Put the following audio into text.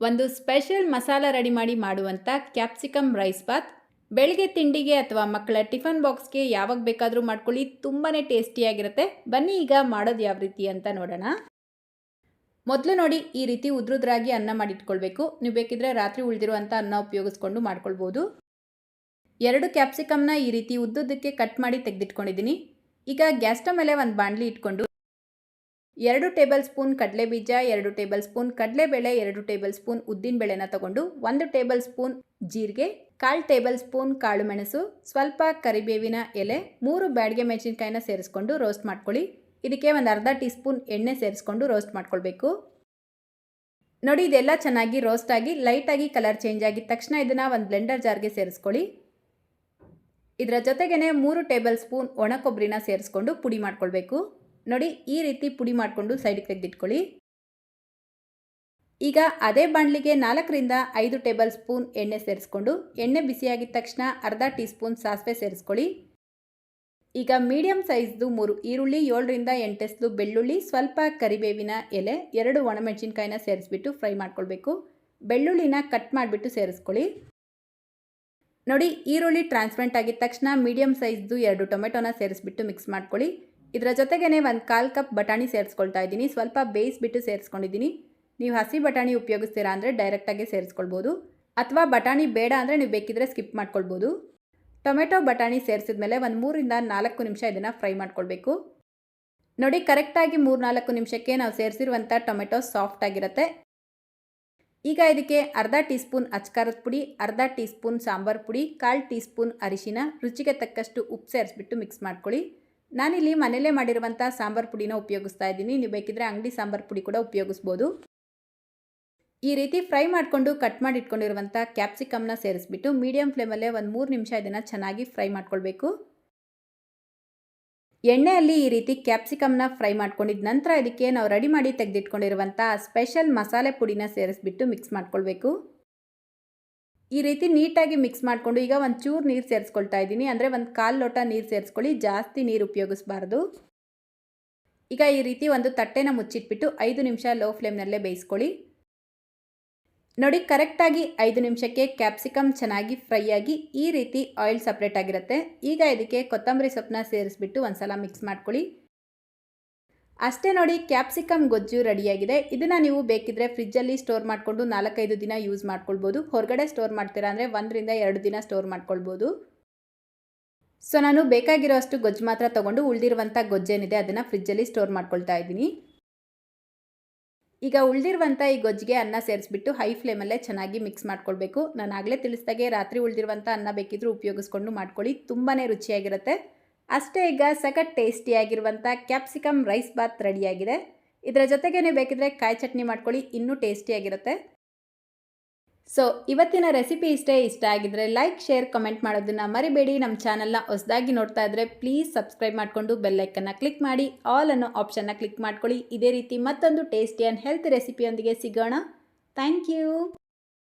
ಒಂದು special masala ready ಮಾಡಿ ಮಾಡುವಂಥ ಕ್ಯಾಪ್ಸಿಕಮ್ ರೈಸ್ ಬಾತ್. ಬೆಳಗ್ಗೆ ತಿಂಡಿಗೆ ಅಥವಾ ಮಕ್ಕಳ ಟಿಫನ್ ಬಾಕ್ಸ್ಗೆ ಯಾವಾಗ ಬೇಕಾದರೂ ಮಾಡ್ಕೊಳ್ಳಿ ತುಂಬಾ ಟೇಸ್ಟಿಯಾಗಿರುತ್ತೆ. ಬನ್ನಿ ಈಗ ಮಾಡೋದು ಯಾವ ರೀತಿ ಅಂತ ನೋಡೋಣ. ಮೊದಲು ನೋಡಿ ಈ ರೀತಿ ಉದ್ರುದ್ರಾಗಿ ಅನ್ನ ಮಾಡಿಟ್ಕೊಳ್ಬೇಕು. ನೀವು ಬೇಕಿದ್ರೆ ರಾತ್ರಿ ಉಳಿದಿರುವಂಥ ಅನ್ನ ಉಪಯೋಗಿಸ್ಕೊಂಡು ಮಾಡ್ಕೊಳ್ಬೋದು. ಎರಡು ಕ್ಯಾಪ್ಸಿಕಮ್ನ ಈ ರೀತಿ ಉದ್ದುದ್ದಕ್ಕೆ ಕಟ್ ಮಾಡಿ ತೆಗೆದಿಟ್ಕೊಂಡಿದ್ದೀನಿ. ಈಗ ಗ್ಯಾಸ್ ಮೇಲೆ ಒಂದು ಬಾಣಲಿ ಇಟ್ಕೊಂಡು ಎರಡು ಟೇಬಲ್ ಸ್ಪೂನ್ ಕಡಲೆಬೀಜ, ಎರಡು ಟೇಬಲ್ ಸ್ಪೂನ್ ಕಡಲೆಬೇಳೆ, ಎರಡು ಟೇಬಲ್ ಸ್ಪೂನ್ ಉದ್ದಿನಬೇಳೆನ ತಗೊಂಡು ಒಂದು ಟೇಬಲ್ ಸ್ಪೂನ್ ಜೀರಿಗೆ, ಕಾಲು ಟೇಬಲ್ ಸ್ಪೂನ್ ಕಾಳು ಮೆಣಸು, ಸ್ವಲ್ಪ ಕರಿಬೇವಿನ ಎಲೆ, ಮೂರು ಬ್ಯಾಡಿಗೆ ಮೆಣಸಿನ್ಕಾಯಿನ ಸೇರಿಸ್ಕೊಂಡು ರೋಸ್ಟ್ ಮಾಡ್ಕೊಳ್ಳಿ. ಇದಕ್ಕೆ ಒಂದು ಅರ್ಧ ಟೀ ಸ್ಪೂನ್ ಎಣ್ಣೆ ಸೇರಿಸ್ಕೊಂಡು ರೋಸ್ಟ್ ಮಾಡ್ಕೊಳ್ಬೇಕು. ನೋಡಿ, ಇದೆಲ್ಲ ಚೆನ್ನಾಗಿ ರೋಸ್ಟ್ ಆಗಿ ಲೈಟಾಗಿ ಕಲರ್ ಚೇಂಜ್ ಆಗಿದ ತಕ್ಷಣ ಇದನ್ನು ಒಂದು ಬ್ಲೆಂಡರ್ ಜಾರ್ಗೆ ಸೇರಿಸ್ಕೊಳ್ಳಿ. ಇದರ ಜೊತೆಗೇ ಮೂರು ಟೇಬಲ್ ಸ್ಪೂನ್ ಒಣ ಕೊಬ್ಬರಿನ ಸೇರಿಸ್ಕೊಂಡು ಪುಡಿ ಮಾಡ್ಕೊಳ್ಬೇಕು. ನೋಡಿ ಈ ರೀತಿ ಪುಡಿ ಮಾಡಿಕೊಂಡು ಸೈಡಿಗೆ ತೆಗೆದಿಟ್ಕೊಳ್ಳಿ. ಈಗ ಅದೇ ಬಾಣಲಿಗೆ ನಾಲ್ಕರಿಂದ ಐದು ಟೇಬಲ್ ಸ್ಪೂನ್ ಎಣ್ಣೆ ಸೇರಿಸ್ಕೊಂಡು ಎಣ್ಣೆ ಬಿಸಿಯಾಗಿದ ತಕ್ಷಣ ಅರ್ಧ ಟೀ ಸ್ಪೂನ್ ಸಾಸಿವೆ ಸೇರಿಸ್ಕೊಳ್ಳಿ. ಈಗ ಮೀಡಿಯಮ್ ಸೈಜ್ದು ಮೂರು ಈರುಳ್ಳಿ ಏಳರಿಂದ ಎಂಟೆಸ್ದು ಬೆಳ್ಳುಳ್ಳಿ, ಸ್ವಲ್ಪ ಕರಿಬೇವಿನ ಎಲೆ, ಎರಡು ಒಣಮೆಣಸಿನ್ಕಾಯಿನ ಸೇರಿಸ್ಬಿಟ್ಟು ಫ್ರೈ ಮಾಡ್ಕೊಳ್ಬೇಕು. ಬೆಳ್ಳುಳ್ಳಿನ ಕಟ್ ಮಾಡಿಬಿಟ್ಟು ಸೇರಿಸ್ಕೊಳ್ಳಿ. ನೋಡಿ ಈರುಳ್ಳಿ ಟ್ರಾನ್ಸ್ಪರೆಂಟ್ ಆಗಿದ ತಕ್ಷಣ ಮೀಡಿಯಮ್ ಸೈಜ್ದು ಎರಡು ಟೊಮೆಟೊನ ಸೇರಿಸ್ಬಿಟ್ಟು ಮಿಕ್ಸ್ ಮಾಡ್ಕೊಳ್ಳಿ. ಇದರ ಜೊತೆಗೇ ಒಂದು ಕಾಲು ಕಪ್ ಬಟಾಣಿ ಸೇರಿಸ್ಕೊಳ್ತಾ ಇದ್ದೀನಿ. ಸ್ವಲ್ಪ ಬೇಯಿಸ್ಬಿಟ್ಟು ಸೇರಿಸ್ಕೊಂಡಿದ್ದೀನಿ. ನೀವು ಹಸಿ ಬಟಾಣಿ ಉಪಯೋಗಿಸ್ತೀರಾ ಅಂದರೆ ಡೈರೆಕ್ಟಾಗಿ ಸೇರಿಸ್ಕೊಳ್ಬೋದು. ಅಥವಾ ಬಟಾಣಿ ಬೇಡ ಅಂದರೆ ನೀವು ಬೇಕಿದ್ರೆ ಸ್ಕಿಪ್ ಮಾಡ್ಕೊಳ್ಬೋದು. ಟೊಮೆಟೊ ಬಟಾಣಿ ಸೇರಿಸಿದ ಮೇಲೆ ಒಂದು ಮೂರಿಂದ ನಾಲ್ಕು ನಿಮಿಷ ಇದನ್ನು ಫ್ರೈ ಮಾಡ್ಕೊಳ್ಬೇಕು. ನೋಡಿ ಕರೆಕ್ಟಾಗಿ ಮೂರು ನಾಲ್ಕು ನಿಮಿಷಕ್ಕೆ ನಾವು ಸೇರಿಸಿರುವಂಥ ಟೊಮೆಟೊ ಸಾಫ್ಟ್ ಆಗಿರುತ್ತೆ. ಈಗ ಇದಕ್ಕೆ ಅರ್ಧ ಟೀ ಸ್ಪೂನ್ ಅಚ್ಕಾರದ ಪುಡಿ, ಅರ್ಧ ಟೀ ಸ್ಪೂನ್ ಸಾಂಬಾರು ಪುಡಿ, ಕಾಲು ಟೀ ಸ್ಪೂನ್ ಅರಿಶಿನ, ರುಚಿಗೆ ತಕ್ಕಷ್ಟು ಉಪ್ಪು ಸೇರಿಸ್ಬಿಟ್ಟು ಮಿಕ್ಸ್ ಮಾಡ್ಕೊಳ್ಳಿ. ನಾನಿಲ್ಲಿ ಮನೆಯಲ್ಲೇ ಮಾಡಿರುವಂಥ ಸಾಂಬಾರು ಪುಡಿನ ಉಪಯೋಗಿಸ್ತಾ ಇದ್ದೀನಿ. ನೀವು ಬೇಕಿದ್ರೆ ಅಂಗಡಿ ಸಾಂಬಾರು ಪುಡಿ ಕೂಡ ಉಪಯೋಗಿಸ್ಬೋದು. ಈ ರೀತಿ ಫ್ರೈ ಮಾಡಿಕೊಂಡು ಕಟ್ ಮಾಡಿ ಇಟ್ಕೊಂಡಿರುವಂಥ ಕ್ಯಾಪ್ಸಿಕಮ್ನ ಸೇರಿಸ್ಬಿಟ್ಟು ಮೀಡಿಯಮ್ ಫ್ಲೇಮಲ್ಲೇ ಒಂದು ಮೂರು ನಿಮಿಷ ಇದನ್ನು ಚೆನ್ನಾಗಿ ಫ್ರೈ ಮಾಡ್ಕೊಳ್ಬೇಕು. ಎಣ್ಣೆಯಲ್ಲಿ ಈ ರೀತಿ ಕ್ಯಾಪ್ಸಿಕಮ್ನ ಫ್ರೈ ಮಾಡ್ಕೊಂಡಿದ ನಂತರ ಇದಕ್ಕೆ ನಾವು ರೆಡಿ ಮಾಡಿ ತೆಗೆದಿಟ್ಕೊಂಡಿರುವಂಥ ಸ್ಪೆಷಲ್ ಮಸಾಲೆ ಪುಡಿನ ಸೇರಿಸ್ಬಿಟ್ಟು ಮಿಕ್ಸ್ ಮಾಡ್ಕೊಳ್ಬೇಕು. ಈ ರೀತಿ ನೀಟಾಗಿ ಮಿಕ್ಸ್ ಮಾಡಿಕೊಂಡು ಈಗ ಒಂದು ಚೂರು ನೀರು ಸೇರಿಸ್ಕೊಳ್ತಾ ಇದ್ದೀನಿ. ಅಂದರೆ ಒಂದು ಕಾಲು ಲೋಟ ನೀರು ಸೇರಿಸ್ಕೊಳ್ಳಿ. ಜಾಸ್ತಿ ನೀರು ಉಪಯೋಗಿಸ್ಬಾರ್ದು. ಈಗ ಈ ರೀತಿ ಒಂದು ತಟ್ಟೆನ ಮುಚ್ಚಿಟ್ಬಿಟ್ಟು ಐದು ನಿಮಿಷ ಲೋ ಫ್ಲೇಮ್ನಲ್ಲೇ ಬೇಯಿಸ್ಕೊಳ್ಳಿ. ನೋಡಿ ಕರೆಕ್ಟಾಗಿ ಐದು ನಿಮಿಷಕ್ಕೆ ಕ್ಯಾಪ್ಸಿಕಮ್ ಚೆನ್ನಾಗಿ ಫ್ರೈ ಆಗಿ ಈ ರೀತಿ ಆಯಿಲ್ ಸಪ್ರೇಟ್ ಆಗಿರುತ್ತೆ. ಈಗ ಇದಕ್ಕೆ ಕೊತ್ತಂಬರಿ ಸೊಪ್ಪನ್ನ ಸೇರಿಸ್ಬಿಟ್ಟು ಒಂದ್ಸಲ ಮಿಕ್ಸ್ ಮಾಡ್ಕೊಳ್ಳಿ. ಅಷ್ಟೇ ನೋಡಿ ಕ್ಯಾಪ್ಸಿಕಮ್ ಗೊಜ್ಜು ರೆಡಿಯಾಗಿದೆ. ಇದನ್ನು ನೀವು ಬೇಕಿದ್ರೆ ಫ್ರಿಜ್ಜಲ್ಲಿ ಸ್ಟೋರ್ ಮಾಡಿಕೊಂಡು ನಾಲ್ಕೈದು ದಿನ ಯೂಸ್ ಮಾಡ್ಕೊಳ್ಬೋದು. ಹೊರಗಡೆ ಸ್ಟೋರ್ ಮಾಡ್ತೀರಾ ಅಂದರೆ ಒಂದರಿಂದ ಎರಡು ದಿನ ಸ್ಟೋರ್ ಮಾಡ್ಕೊಳ್ಬೋದು. ಸೊ ನಾನು ಬೇಕಾಗಿರೋ ಅಷ್ಟು ಗೊಜ್ಜು ಮಾತ್ರ ತೊಗೊಂಡು ಉಳಿದಿರುವಂಥ ಗೊಜ್ಜೇನಿದೆ ಅದನ್ನು ಫ್ರಿಜ್ಜಲ್ಲಿ ಸ್ಟೋರ್ ಮಾಡ್ಕೊಳ್ತಾ ಇದ್ದೀನಿ. ಈಗ ಉಳಿದಿರುವಂಥ ಈ ಗೊಜ್ಜಿಗೆ ಅನ್ನ ಸೇರಿಸ್ಬಿಟ್ಟು ಹೈ ಫ್ಲೇಮಲ್ಲೇ ಚೆನ್ನಾಗಿ ಮಿಕ್ಸ್ ಮಾಡ್ಕೊಳ್ಬೇಕು. ನಾನು ಆಗಲೇ ತಿಳಿಸ್ದಾಗೆ ರಾತ್ರಿ ಉಳಿದಿರುವಂಥ ಅನ್ನ ಬೇಕಿದ್ರೂ ಉಪಯೋಗಿಸ್ಕೊಂಡು ಮಾಡ್ಕೊಳ್ಳಿ. ತುಂಬಾ ರುಚಿಯಾಗಿರುತ್ತೆ. ಅಷ್ಟೇ ಈಗ ಸಖತ್ ಟೇಸ್ಟಿಯಾಗಿರುವಂಥ ಕ್ಯಾಪ್ಸಿಕಮ್ ರೈಸ್ ಬಾತ್ ರೆಡಿಯಾಗಿದೆ ಇದರ ಜೊತೆಗೆ ನೀವು ಬೇಕಿದ್ರೆ ಕಾಯಿ ಚಟ್ನಿ ಮಾಡ್ಕೊಳ್ಳಿ, ಇನ್ನೂ ಟೇಸ್ಟಿಯಾಗಿರುತ್ತೆ ಸೊ ಇವತ್ತಿನ ರೆಸಿಪಿ ಇಷ್ಟೇ ಇಷ್ಟ ಆಗಿದ್ರೆ ಲೈಕ್ ಶೇರ್ ಕಮೆಂಟ್ ಮಾಡೋದನ್ನು ಮರಿಬೇಡಿ. ನಮ್ಮ ಚಾನಲ್ನ ಹೊಸದಾಗಿ ನೋಡ್ತಾ ಇದ್ದರೆ ಪ್ಲೀಸ್ ಸಬ್ಸ್ಕ್ರೈಬ್ ಮಾಡಿಕೊಂಡು ಬೆಲ್ಲೈಕನ್ನು ಕ್ಲಿಕ್ ಮಾಡಿ. ಆಲ್ ಅನ್ನೋ ಆಪ್ಷನ್ನ ಕ್ಲಿಕ್ ಮಾಡ್ಕೊಳ್ಳಿ. ಇದೇ ರೀತಿ ಮತ್ತೊಂದು ಟೇಸ್ಟಿ ಆ್ಯಂಡ್ ಹೆಲ್ತ್ ರೆಸಿಪಿಯೊಂದಿಗೆ ಸಿಗೋಣ. Thank you